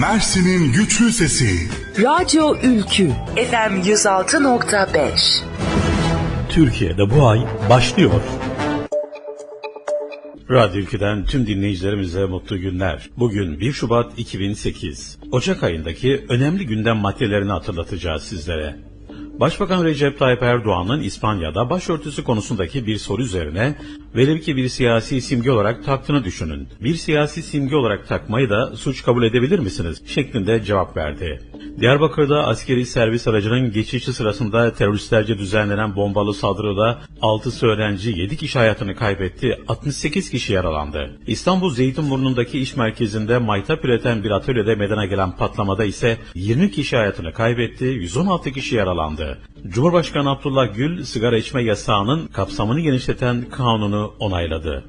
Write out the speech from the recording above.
Mersin'in güçlü sesi. Radyo Ülkü FM 106.5 Türkiye'de bu ay başlıyor. Radyo Ülkü'den tüm dinleyicilerimize mutlu günler. Bugün 1 Şubat 2008. Ocak ayındaki önemli gündem maddelerini hatırlatacağız sizlere. Başbakan Recep Tayyip Erdoğan'ın İspanya'da başörtüsü konusundaki bir soru üzerine velev ki bir siyasi simge olarak taktığını düşünün. Bir siyasi simge olarak takmayı da suç kabul edebilir misiniz? şeklinde cevap verdi. Diyarbakır'da askeri servis aracının geçişi sırasında teröristlerce düzenlenen bombalı saldırıda 6 öğrenci 7 kişi hayatını kaybetti, 68 kişi yaralandı. İstanbul Zeytinburnu'ndaki iş merkezinde maytap üreten bir atölyede meydana gelen patlamada ise 20 kişi hayatını kaybetti, 116 kişi yaralandı. Cumhurbaşkanı Abdullah Gül sigara içme yasağının kapsamını genişleten kanunu onayladı.